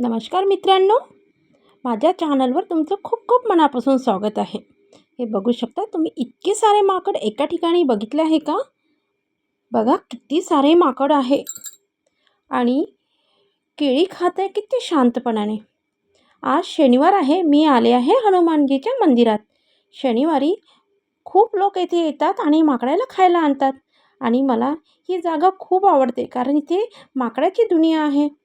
नमस्कार मित्रांनो. माझ्या चॅनलवर तुमचं खूप खूप मनापासून स्वागत आहे. हे बघू शकता तुम्ही इतके सारे माकड एका ठिकाणी बघितले आहे का? बघा किती सारे माकड आहे. आणि केळी खात आहे किती शांतपणाने. आज शनिवार आहे. मी आले आहे हनुमानजीच्या मंदिरात. शनिवारी खूप लोक येथे येतात आणि माकडाला खायला आणतात. आणि मला ही जागा खूप आवडते कारण इथे माकडाची दुनिया आहे.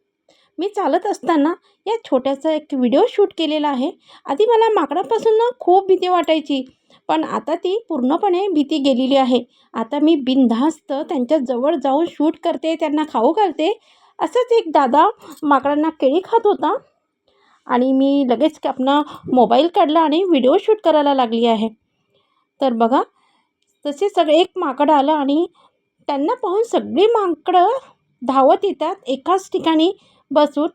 मी चालत असताना या छोट्याचा एक व्हिडिओ शूट केलेला आहे. आधी मला माकडापासून ना खूप भीती वाटायची पण आता ती पूर्णपणे भीती गेलेली आहे. आता मी बिनधास्त त्यांच्या जवळ जाऊन शूट करते त्यांना खाऊ घालते असंच एक दादा माकडांना केळी खात होता. आणि मी लगेच आपला मोबाईल काढला आणि व्हिडिओ शूट करायला लागली आहे. तर बघा तसे सगळे एक माकड आलं आणि त्यांना पाहून सगळी माकडं धावत येतात एकाच ठिकाणी. बसून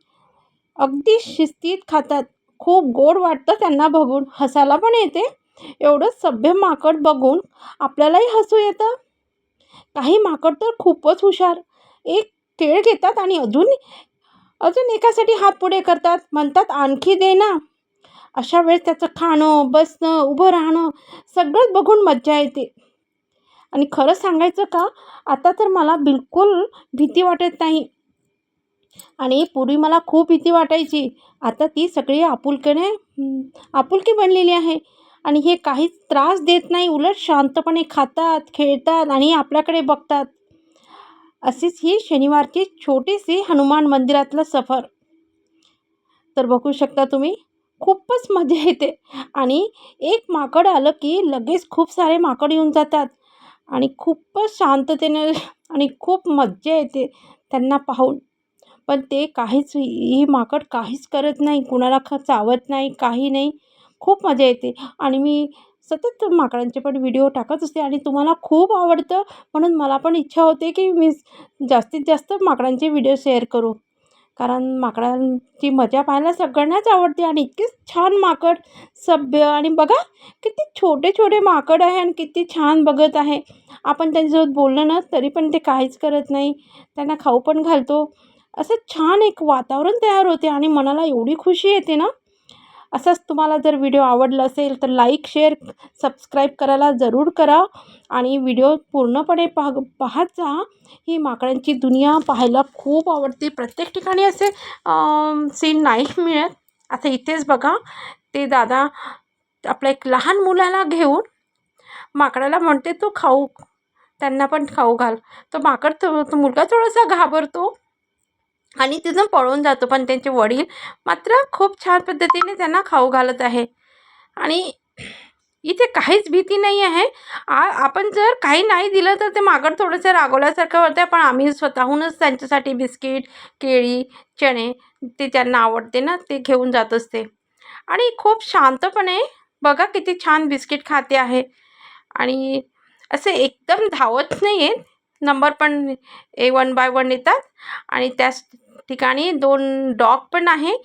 अगदी शिस्तीत खातात. खूप गोड वाटतं त्यांना बघून. हसायला पण येते. एवढं सभ्य माकड बघून आपल्यालाही हसू येतं. काही माकड तर खूपच हुशार. एक केळ घेतात आणि अजून अजून एकासाठी हात पुढे करतात. म्हणतात आणखी दे ना. अशा वेळेस त्याचं खाणं बसणं उभं राहणं सगळंच बघून मज्जा येते. आणि खरं सांगायचं का? आता तर मला बिलकुल भीती वाटत नाही. आणि पूर्वी मला खूप भीती वाटायची. आता ती सगळी आपुलकीने आपुलकी बनलेली आहे. आणि हे काहीच त्रास देत नाही उलट शांतपणे खातात खेळतात आणि आपल्याकडे बघतात. अशीच ही शनिवारची छोटीशी हनुमान मंदिरातलं सफर. तर बघू शकता तुम्ही खूपच मजा येते. आणि एक माकड आलं की लगेच खूप सारे माकड येऊन जातात. आणि खूपच शांततेने आणि खूप मज्जा येते त्यांना पाहून. पण ते काहीच ही माकड काहीच करत नाही. कुणाला ख चावत नाही काही नाही. खूप मजा येते. आणि मी सतत माकडांचे पण व्हिडिओ टाकत असते आणि तुम्हाला खूप आवडतं. म्हणून मला पण इच्छा होते की मी जास्तीत जास्त माकडांचे व्हिडिओ शेअर करू. कारण माकडांची मजा पाहायला सगळ्यांनाच आवडते आणि इतकेच छान माकड सभ्य आणि बघा किती छोटे छोटे माकड आहे आणि किती छान बघत आहे. आपण त्यांच्यासोबत बोललं ना तरी पण ते काहीच करत नाही. त्यांना खाऊ पण घालतो. असं छान एक वातावरण तयार होते आणि मनाला एवढी खुशी येते ना? असंच तुम्हाला जर व्हिडिओ आवडला असेल तर लाईक शेअर सबस्क्राईब करायला जरूर करा आणि व्हिडिओ पूर्णपणे पाह पाहत जा. ही माकडांची दुनिया पाहायला खूप आवडते. प्रत्येक ठिकाणी असे सीन नाही मिळत. आता इथेच बघा. ते दादा आपल्या एक लहान मुलाला घेऊन माकडाला म्हणते तू खाऊ. त्यांना पण खाऊ घाल. तो माकड तो, तो मुलगा थोडासा घाबरतो. आणि तिथून पळून जातो. पण त्यांचे वडील मात्र खूप छान पद्धतीने त्यांना खाऊ घालत आहे. आणि इथे काहीच भीती नाही आहे आ आपण जर काही नाही दिलं तर ते मागड थोडंसं रागवल्यासारखं होतं पण आम्ही स्वतःहूनच त्यांच्यासाठी बिस्किट केळी चणे ते त्यांना आवडते ना ते घेऊन जात असते. आणि खूप शांतपणे बघा किती छान बिस्किट खाते आहे. आणि असे एकदम धावत नाही आहेत नंबर पण ए वन बाय वन येतात. आणि त्याच ठिकाणी दोन डॉग पण आहे.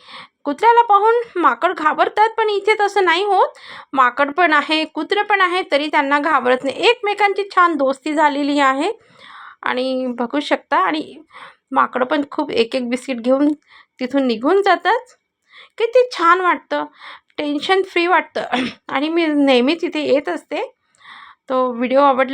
कुत्र्याला पाहून माकड घाबरतात पण इथे तसं नाही होत. माकड पण आहे कुत्रे पण आहे तरी त्यांना घाबरत नाही. एकमेकांची छान दोस्ती झालेली आहे. आणि बघू शकता आणि माकडं पण खूप एक एक बिस्किट घेऊन तिथून निघून जातात. किती छान वाटतं. टेन्शन फ्री वाटतं. आणि मी नेहमीच इथे येत असते. तो व्हिडिओ आवडला